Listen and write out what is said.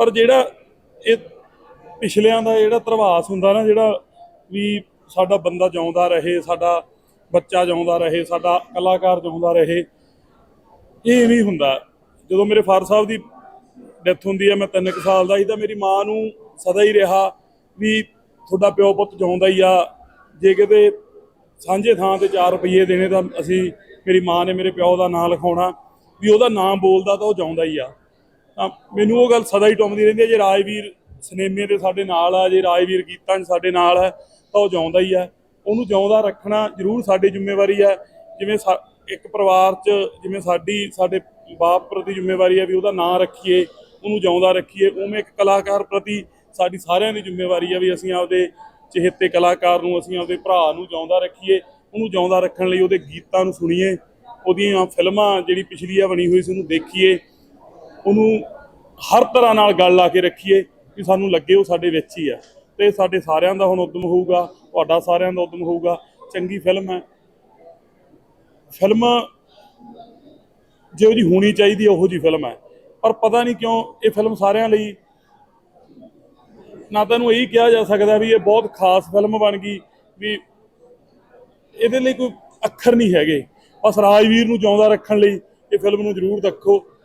ਪਰ ਜਿਹੜਾ ਇਹ ਪਿਛਲਿਆਂ ਦਾ ਜਿਹੜਾ ਧਰਵਾਸ ਹੁੰਦਾ ਨਾ, ਜਿਹੜਾ ਵੀ ਸਾਡਾ ਬੰਦਾ ਜਿਉਂਦਾ ਰਹੇ, ਸਾਡਾ ਬੱਚਾ ਜਿਉਂਦਾ ਰਹੇ, ਸਾਡਾ ਕਲਾਕਾਰ ਜਿਉਂਦਾ ਰਹੇ, ਇਹ ਵੀ ਹੁੰਦਾ। ਜਦੋਂ ਮੇਰੇ ਫਾਦਰ ਸਾਹਿਬ ਦੀ ਡੈਥ ਹੁੰਦੀ ਹੈ ਮੈਂ 3 ਸਾਲ ਦਾ ਸੀ, ਤਾਂ ਮੇਰੀ ਮਾਂ ਨੂੰ ਸਦਾ ਹੀ ਰਿਹਾ ਵੀ ਤੁਹਾਡਾ ਪਿਓ ਪੁੱਤ ਜਿਉਂਦਾ ਹੀ ਆ। ਜੇ ਕਿਤੇ ਸਾਂਝੇ ਥਾਂ ਤੇ 4 ਰੁਪਏ ਦੇਣੇ ਤਾਂ ਅਸੀਂ, ਮੇਰੀ ਮਾਂ ਨੇ ਮੇਰੇ ਪਿਓ ਦਾ ਨਾਂ ਲਿਖਾਉਣਾ, ਵੀ ਉਹਦਾ ਨਾਮ ਬੋਲਦਾ ਤਾਂ ਉਹ ਜਿਉਂਦਾ ਹੀ ਆ। ਤਾਂ ਮੈਨੂੰ ਉਹ ਗੱਲ ਸਦਾ ਹੀ ਟੁੰਮਦੀ ਰਹਿੰਦੀ ਹੈ, ਜੇ ਰਾਜਵੀਰ ਸਿਨੇਮੇ ਦੇ ਸਾਡੇ ਨਾਲ ਆ, ਜੇ ਰਾਜਵੀਰ ਗੀਤਾਂ 'ਚ ਸਾਡੇ ਨਾਲ ਹੈ, ਤਾਂ ਉਹ ਜਿਉਂਦਾ ਹੀ ਆ ਉਹਨੂੰ ਜਿਉਂਦਾ ਰੱਖਣਾ ਜ਼ਰੂਰ ਸਾਡੀ ਜ਼ਿੰਮੇਵਾਰੀ ਹੈ। ਜਿਵੇਂ ਸਾ- ਇੱਕ ਪਰਿਵਾਰ 'ਚ ਜਿਵੇਂ ਸਾਡੀ, ਸਾਡੇ ਬਾਪ ਪ੍ਰਤੀ ਜ਼ਿੰਮੇਵਾਰੀ ਹੈ ਵੀ ਉਹਦਾ ਨਾਂ ਰੱਖੀਏ, ਉਹਨੂੰ ਜਿਉਂਦਾ ਰੱਖੀਏ, ਉਵੇਂ ਇੱਕ ਕਲਾਕਾਰ ਪ੍ਰਤੀ ਸਾਡੀ ਸਾਰਿਆਂ ਦੀ ਜ਼ਿੰਮੇਵਾਰੀ ਹੈ ਵੀ ਅਸੀਂ ਆਪਦੇ ਚਹੇਤੇ ਕਲਾਕਾਰ ਨੂੰ, ਅਸੀਂ ਆਪਦੇ ਭਰਾ ਨੂੰ ਜਿਉਂਦਾ ਰੱਖੀਏ, ਉਹਨੂੰ ਜਿਉਂਦਾ ਰੱਖਣ ਲਈ ਉਹਦੇ ਗੀਤਾਂ ਨੂੰ ਸੁਣੀਏ, ਉਹਦੀਆਂ ਫਿਲਮਾਂ ਜਿਹੜੀ ਪਿਛਲੀ ਆ ਬਣੀ ਹੋਈ ਸੀ ਉਹਨੂੰ ਦੇਖੀਏ ਉਹਨੂੰ ਹਰ ਤਰ੍ਹਾਂ ਨਾਲ ਗੱਲ ਲਾ ਕੇ ਰੱਖੀਏ ਕਿ ਸਾਨੂੰ ਲੱਗੇ ਉਹ ਸਾਡੇ ਵਿੱਚ ਹੀ ਆ। ਤੇ ਸਾਡੇ ਸਾਰਿਆਂ ਦਾ ਹੁਣ ਉਦਮ ਹੋਊਗਾ, ਤੁਹਾਡਾ ਸਾਰਿਆਂ ਦਾ ਉਦਮ ਹੋਊਗਾ। ਚੰਗੀ ਫਿਲਮ ਹੈ। ਫਿਲਮ ਜਿਹੋ ਜੀ ਹੋਣੀ ਚਾਹੀਦੀ ਹੈ, ਉਹੋ ਜੀ ਫਿਲਮ ਹੈ। ਪਰ ਪਤਾ ਨਹੀਂ ਕਿਉਂ ਇਹ ਫਿਲਮ ਸਾਰਿਆਂ ਲਈ ਨਾ ਤਾਂ ਇਹਨੂੰ ਇਹੀ ਕਿਹਾ ਜਾ ਸਕਦਾ ਵੀ ਇਹ ਬਹੁਤ ਖਾਸ ਫਿਲਮ ਬਣ ਗਈ, ਵੀ ਇਹਦੇ ਲਈ ਕੋਈ ਅੱਖਰ ਨਹੀਂ ਹੈਗੇ। ਬਸ ਰਾਜਵੀਰ ਨੂੰ ਜਿਉਂਦਾ ਰੱਖਣ ਲਈ ਇਹ ਫਿਲਮ ਨੂੰ ਜ਼ਰੂਰ ਦੇਖੋ